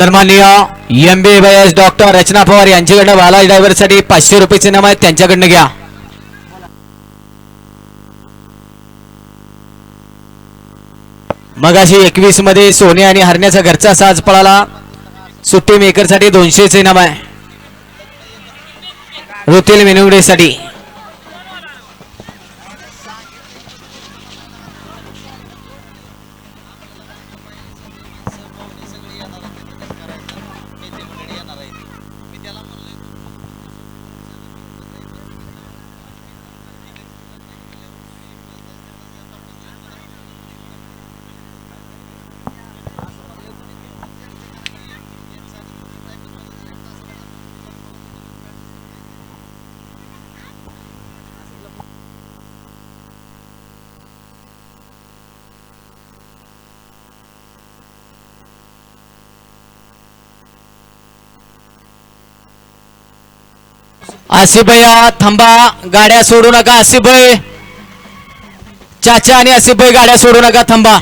सन्माननीय M B S doctor Rachana Pawar यांच्याकडनं Balaji ड्रायव्हरसाठी पाचशे रुपयाचे नाम आहेत त्यांच्याकडनं घ्या. मगाशी एकवीसमध्ये सोने आणि हरण्याचा घरचा साज पळाला. सुट्टी मेकरसाठी दोनशेचे नाम आहे. रुतील मेनुगडेसाठी. आसिफ थांबा. गाड्या सोडू नका आसिफ भाई चाचा आणि आसिफ भाई गाड्या सोडू नका थांबा.